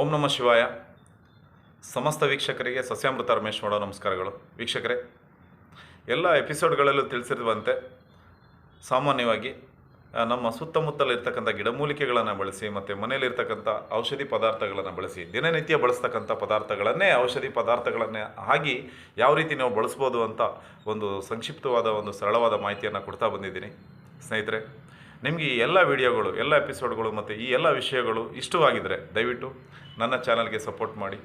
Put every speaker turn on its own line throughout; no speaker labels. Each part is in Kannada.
ಓಂ ನಮಃ ಶಿವಾಯ. ಸಮಸ್ತ ವೀಕ್ಷಕರಿಗೆ ಸಸ್ಯಾಮೃತ ರಮೇಶ್ ಮಾಡೋ ನಮಸ್ಕಾರಗಳು. ವೀಕ್ಷಕರೇ, ಎಲ್ಲ ಎಪಿಸೋಡ್ಗಳಲ್ಲೂ ತಿಳಿಸಿರುವಂತೆ ಸಾಮಾನ್ಯವಾಗಿ ನಮ್ಮ ಸುತ್ತಮುತ್ತಲಿರ್ತಕ್ಕಂಥ ಗಿಡಮೂಲಿಕೆಗಳನ್ನು ಬಳಸಿ ಮತ್ತು ಮನೆಯಲ್ಲಿರ್ತಕ್ಕಂಥ ಔಷಧಿ ಪದಾರ್ಥಗಳನ್ನು ಬಳಸಿ, ದಿನನಿತ್ಯ ಬಳಸ್ತಕ್ಕಂಥ ಪದಾರ್ಥಗಳನ್ನೇ, ಔಷಧಿ ಪದಾರ್ಥಗಳನ್ನೇ ಆಗಿ ಯಾವ ರೀತಿ ನಾವು ಬಳಸ್ಬೋದು ಅಂತ ಒಂದು ಸಂಕ್ಷಿಪ್ತವಾದ ಒಂದು ಸರಳವಾದ ಮಾಹಿತಿಯನ್ನು ಕೊಡ್ತಾ ಬಂದಿದ್ದೀನಿ. ಸ್ನೇಹಿತರೆ, ನಿಮಗೆ ಈ ಎಲ್ಲ ವಿಡಿಯೋಗಳು, ಎಲ್ಲ ಎಪಿಸೋಡ್ಗಳು ಮತ್ತು ಈ ಎಲ್ಲ ವಿಷಯಗಳು ಇಷ್ಟವಾಗಿದ್ದರೆ ದಯವಿಟ್ಟು ನನ್ನ ಚಾನಲ್ಗೆ ಸಪೋರ್ಟ್ ಮಾಡಿ,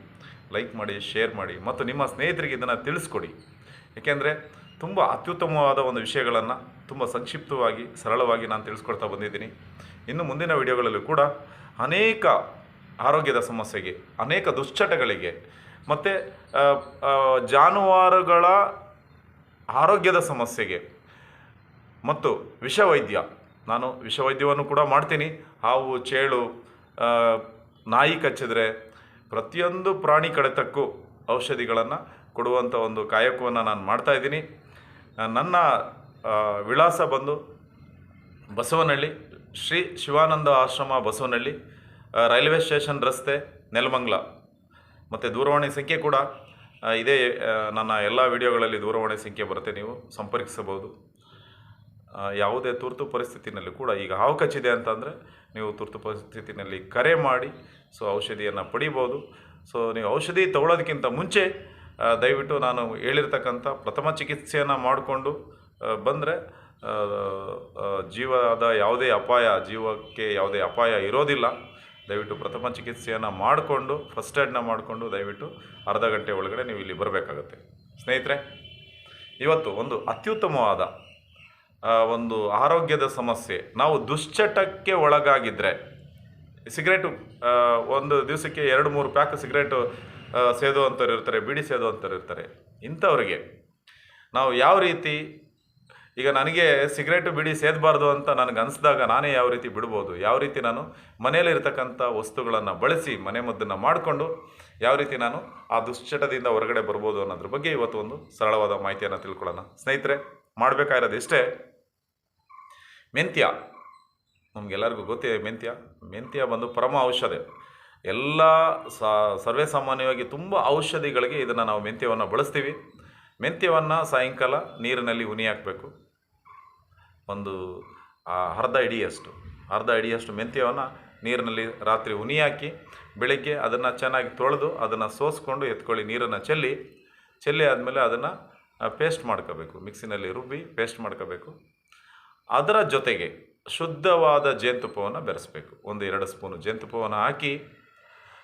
ಲೈಕ್ ಮಾಡಿ, ಶೇರ್ ಮಾಡಿ ಮತ್ತು ನಿಮ್ಮ ಸ್ನೇಹಿತರಿಗೆ ಇದನ್ನು ತಿಳಿಸ್ಕೊಡಿ. ಏಕೆಂದರೆ ತುಂಬ ಅತ್ಯುತ್ತಮವಾದ ಒಂದು ವಿಷಯಗಳನ್ನು ತುಂಬ ಸಂಕ್ಷಿಪ್ತವಾಗಿ, ಸರಳವಾಗಿ ನಾನು ತಿಳಿಸ್ಕೊಡ್ತಾ ಬಂದಿದ್ದೀನಿ. ಇನ್ನು ಮುಂದಿನ ವಿಡಿಯೋಗಳಲ್ಲೂ ಕೂಡ ಅನೇಕ ಆರೋಗ್ಯದ ಸಮಸ್ಯೆಗೆ, ಅನೇಕ ದುಶ್ಚಟಗಳಿಗೆ ಮತ್ತು ಜಾನುವಾರುಗಳ ಆರೋಗ್ಯದ ಸಮಸ್ಯೆಗೆ ಮತ್ತು ವಿಷವೈದ್ಯ. ನಾನು ವಿಷವೈದ್ಯವನ್ನು ಕೂಡ ಮಾಡ್ತೀನಿ. ಹಾವು, ಚೇಳು ನಾಯಿ ಕಚ್ಚಿದ್ರೆ ಪ್ರತಿಯೊಂದು ಪ್ರಾಣಿ ಕಡಿತಕ್ಕೂ ಔಷಧಿಗಳನ್ನು ಕೊಡುವಂಥ ಒಂದು ಕಾಯಕವನ್ನು ನಾನು ಮಾಡ್ತಾ ಇದ್ದೀನಿ. ನನ್ನ ವಿಳಾಸ ಬಂದು ಬಸವನಹಳ್ಳಿ, ಶ್ರೀ ಶಿವಾನಂದ ಆಶ್ರಮ ಬಸವನಹಳ್ಳಿ ರೈಲ್ವೆ ಸ್ಟೇಷನ್ ರಸ್ತೆ, ನೆಲಮಂಗ್ಲ. ಮತ್ತು ದೂರವಾಣಿ ಸಂಖ್ಯೆ ಕೂಡ ಇದೇ ನನ್ನ ಎಲ್ಲ ವಿಡಿಯೋಗಳಲ್ಲಿ ದೂರವಾಣಿ ಸಂಖ್ಯೆ ಬರುತ್ತೆ, ನೀವು ಸಂಪರ್ಕಿಸಬಹುದು. ಯಾವುದೇ ತುರ್ತು ಪರಿಸ್ಥಿತಿನಲ್ಲಿ ಕೂಡ ಈಗ ಹಾವು ಕಚ್ಚಿದೆ ಅಂತಂದರೆ ನೀವು ತುರ್ತು ಪರಿಸ್ಥಿತಿನಲ್ಲಿ ಕರೆ ಮಾಡಿ, ಸೊ ಔಷಧಿಯನ್ನು ಪಡಿಬೋದು. ಸೊ ನೀವು ಔಷಧಿ ತಗೊಳ್ಳೋದಕ್ಕಿಂತ ಮುಂಚೆ ದಯವಿಟ್ಟು ನಾನು ಹೇಳಿರ್ತಕ್ಕಂಥ ಪ್ರಥಮ ಚಿಕಿತ್ಸೆಯನ್ನು ಮಾಡಿಕೊಂಡು ಬಂದರೆ ಜೀವದ ಯಾವುದೇ ಅಪಾಯ, ಜೀವಕ್ಕೆ ಯಾವುದೇ ಅಪಾಯ ಇರೋದಿಲ್ಲ. ದಯವಿಟ್ಟು ಪ್ರಥಮ ಚಿಕಿತ್ಸೆಯನ್ನು ಮಾಡಿಕೊಂಡು ಫಸ್ಟ್ ಏಡ್ನ ಮಾಡಿಕೊಂಡು ದಯವಿಟ್ಟು ಅರ್ಧ ಗಂಟೆ ಒಳಗಡೆ ನೀವು ಇಲ್ಲಿ ಬರಬೇಕಾಗತ್ತೆ. ಸ್ನೇಹಿತರೆ, ಇವತ್ತು ಒಂದು ಅತ್ಯುತ್ತಮವಾದ ಒಂದು ಆರೋಗ್ಯದ ಸಮಸ್ಯೆ. ನಾವು ದುಶ್ಚಟಕ್ಕೆ ಒಳಗಾಗಿದ್ದರೆ ಸಿಗರೇಟು ಒಂದು ದಿವಸಕ್ಕೆ ಎರಡು, ಮೂರು ಪ್ಯಾಕ್ ಸಿಗರೇಟು ಸೇದು ಅಂತವ್ರು ಇರ್ತಾರೆ ಸೇದು ಅಂಥವರಿರ್ತಾರೆ ಇರ್ತಾರೆ. ಇಂಥವ್ರಿಗೆ ನಾವು ಯಾವ ರೀತಿ, ಈಗ ನನಗೆ ಸಿಗರೇಟು, ಬಿಡಿ ಸೇದಬಾರ್ದು ಅಂತ ನನಗೆ ಅನಿಸಿದಾಗ ನಾನೇ ಯಾವ ರೀತಿ ಬಿಡ್ಬೋದು? ಯಾವ ರೀತಿ ನಾನು ಮನೆಯಲ್ಲಿರ್ತಕ್ಕಂಥ ವಸ್ತುಗಳನ್ನು ಬಳಸಿ ಮನೆ ಮದ್ದನ್ನು ಮಾಡಿಕೊಂಡು ಯಾವ ರೀತಿ ನಾನು ಆ ದುಶ್ಚಟದಿಂದ ಹೊರಗಡೆ ಬರ್ಬೋದು ಅನ್ನೋದ್ರ ಬಗ್ಗೆ ಇವತ್ತು ಒಂದು ಸರಳವಾದ ಮಾಹಿತಿಯನ್ನು ತಿಳ್ಕೊಳ್ಳೋಣ. ಸ್ನೇಹಿತರೆ ಮಾಡಬೇಕಾಗಿರೋದು ಇಷ್ಟೇ. ಮೆಂತ್ಯ. ನಮಗೆಲ್ಲರಿಗೂ ಗೊತ್ತಿದೆ ಮೆಂತ್ಯ. ಮೆಂತ್ಯ ಬಂದು ಪರಮ ಔಷಧಿ. ಎಲ್ಲ ಸರ್ವೇ ಸಾಮಾನ್ಯವಾಗಿ ತುಂಬ ಔಷಧಿಗಳಿಗೆ ಇದನ್ನು ನಾವು ಮೆಂತ್ಯವನ್ನು ಬಳಸ್ತೀವಿ. ಮೆಂತ್ಯವನ್ನು ಸಾಯಂಕಾಲ ನೀರಿನಲ್ಲಿ ಉನಿ ಹಾಕಬೇಕು. ಒಂದು ಅರ್ಧ ಇಡಿಯಷ್ಟು ಅರ್ಧ ಇಡಿಯಷ್ಟು ಮೆಂತ್ಯವನ್ನು ನೀರಿನಲ್ಲಿ ರಾತ್ರಿ ಉನಿ ಹಾಕಿ, ಬೆಳಗ್ಗೆ ಅದನ್ನು ಚೆನ್ನಾಗಿ ತೊಳೆದು ಅದನ್ನು ಸೋಸ್ಕೊಂಡು ಎತ್ಕೊಳ್ಳಿ ನೀರನ್ನು ಚೆಲ್ಲಿ. ಚೆಲ್ಲಿ ಆದಮೇಲೆ ಅದನ್ನು ಪೇಸ್ಟ್ ಮಾಡ್ಕೋಬೇಕು. ಮಿಕ್ಸಿನಲ್ಲಿ ರುಬ್ಬಿ ಪೇಸ್ಟ್ ಮಾಡ್ಕೋಬೇಕು. ಅದರ ಜೊತೆಗೆ ಶುದ್ಧವಾದ ಜೇನುತುಪ್ಪವನ್ನು ಬೆರೆಸಬೇಕು. ಒಂದು ಎರಡು ಸ್ಪೂನು ಜೇನುತುಪ್ಪವನ್ನು ಹಾಕಿ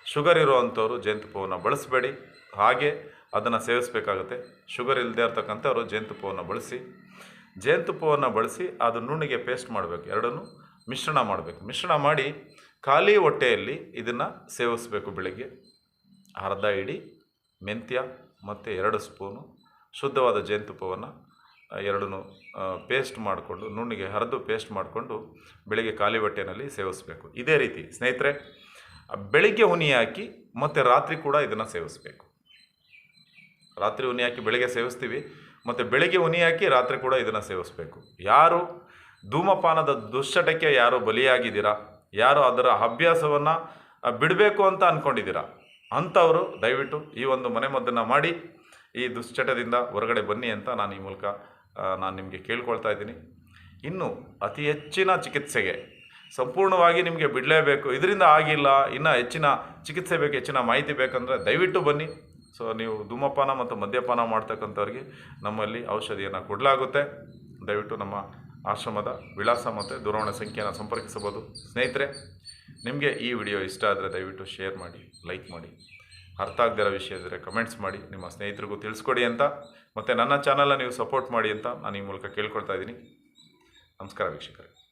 ಶುಗರ್ ಇರುವಂಥವ್ರು ಜೇನುತುಪ್ಪವನ್ನು ಬಳಸಬೇಡಿ. ಹಾಗೆ ಅದನ್ನು ಸೇವಿಸಬೇಕಾಗುತ್ತೆ. ಶುಗರ್ ಇಲ್ಲದೆ ಇರ್ತಕ್ಕಂಥವ್ರು ಜೇನುತುಪ್ಪವನ್ನು ಬಳಸಿ ಜೇನುತುಪ್ಪವನ್ನು ಬಳಸಿ ಅದು ನುಣ್ಣಿಗೆ ಪೇಸ್ಟ್ ಮಾಡಬೇಕು. ಎರಡನ್ನೂ ಮಿಶ್ರಣ ಮಾಡಬೇಕು. ಮಿಶ್ರಣ ಮಾಡಿ ಖಾಲಿ ಹೊಟ್ಟೆಯಲ್ಲಿ ಇದನ್ನು ಸೇವಿಸಬೇಕು ಬೆಳಿಗ್ಗೆ. ಅರ್ಧ ಇಡಿ ಮೆಂತ್ಯ ಮತ್ತು ಎರಡು ಸ್ಪೂನು ಶುದ್ಧವಾದ ಜೇನುತುಪ್ಪವನ್ನು ಎರಡನ್ನೂ ಪೇಸ್ಟ್ ಮಾಡಿಕೊಂಡು, ನುಣ್ಣಿಗೆ ಹರಿದು ಪೇಸ್ಟ್ ಮಾಡಿಕೊಂಡು ಬೆಳಿಗ್ಗೆ ಖಾಲಿ ಹೊಟ್ಟೆನಲ್ಲಿ ಸೇವಿಸಬೇಕು. ಇದೇ ರೀತಿ, ಸ್ನೇಹಿತರೆ ಬೆಳಿಗ್ಗೆ ಉನಿ ಹಾಕಿ ಮತ್ತು ರಾತ್ರಿ ಕೂಡ ಇದನ್ನು ಸೇವಿಸಬೇಕು. ರಾತ್ರಿ ಉನಿ ಹಾಕಿ ಬೆಳಿಗ್ಗೆ ಸೇವಿಸ್ತೀವಿ, ಮತ್ತು ಬೆಳಿಗ್ಗೆ ಉನಿ ಹಾಕಿ ರಾತ್ರಿ ಕೂಡ ಇದನ್ನು ಸೇವಿಸಬೇಕು. ಯಾರು ಧೂಮಪಾನದ ದುಶ್ಚಟಕ್ಕೆ ಯಾರು ಬಲಿಯಾಗಿದ್ದೀರಾ, ಯಾರು ಅದರ ಅಭ್ಯಾಸವನ್ನು ಬಿಡಬೇಕು ಅಂತ ಅಂದ್ಕೊಂಡಿದ್ದೀರಾ ಅಂಥವರು ದಯವಿಟ್ಟು ಈ ಒಂದು ಮನೆಮದ್ದನ್ನು ಮಾಡಿ ಈ ದುಶ್ಚಟದಿಂದ ಹೊರಗಡೆ ಬನ್ನಿ ಅಂತ ನಾನು ಈ ಮೂಲಕ ನಾನು ನಿಮಗೆ ಕೇಳ್ಕೊಳ್ತಾ ಇದ್ದೀನಿ. ಇನ್ನು ಅತಿ ಹೆಚ್ಚಿನ ಚಿಕಿತ್ಸೆಗೆ ಸಂಪೂರ್ಣವಾಗಿ ನಿಮಗೆ ಬಿಡಲೇಬೇಕು. ಇದರಿಂದ ಆಗಿಲ್ಲ, ಇನ್ನು ಹೆಚ್ಚಿನ ಚಿಕಿತ್ಸೆ ಬೇಕು, ಹೆಚ್ಚಿನ ಮಾಹಿತಿ ಬೇಕಂದರೆ ದಯವಿಟ್ಟು ಬನ್ನಿ. ಸೊ, ನೀವು ಧೂಮಪಾನ ಮತ್ತು ಮದ್ಯಪಾನ ಮಾಡ್ತಕ್ಕಂಥವ್ರಿಗೆ ನಮ್ಮಲ್ಲಿ ಔಷಧಿಯನ್ನು ಕೊಡಲಾಗುತ್ತೆ. ದಯವಿಟ್ಟು ನಮ್ಮ ಆಶ್ರಮದ ವಿಳಾಸ ಮತ್ತು ದೂರವಾಣಿ ಸಂಖ್ಯೆಯನ್ನು ಸಂಪರ್ಕಿಸಬಹುದು. ಸ್ನೇಹಿತರೆ, ನಿಮಗೆ ಈ ವಿಡಿಯೋ ಇಷ್ಟ ಆದರೆ ದಯವಿಟ್ಟು ಶೇರ್ ಮಾಡಿ, ಲೈಕ್ ಮಾಡಿ. ಅರ್ಥ ಆಗದಿರೋ ವಿಷಯ ಇದ್ದರೆ ಕಮೆಂಟ್ಸ್ ಮಾಡಿ, ನಿಮ್ಮ ಸ್ನೇಹಿತರಿಗೂ ತಿಳಿಸ್ಕೊಡಿ ಅಂತ. ಮತ್ತು ನನ್ನ ಚಾನಲನ್ನು ನೀವು ಸಪೋರ್ಟ್ ಮಾಡಿ ಅಂತ ನಾನು ಈ ಮೂಲಕ ಕೇಳ್ಕೊಳ್ತಾ ಇದ್ದೀನಿ. ನಮಸ್ಕಾರ ವೀಕ್ಷಕರೇ.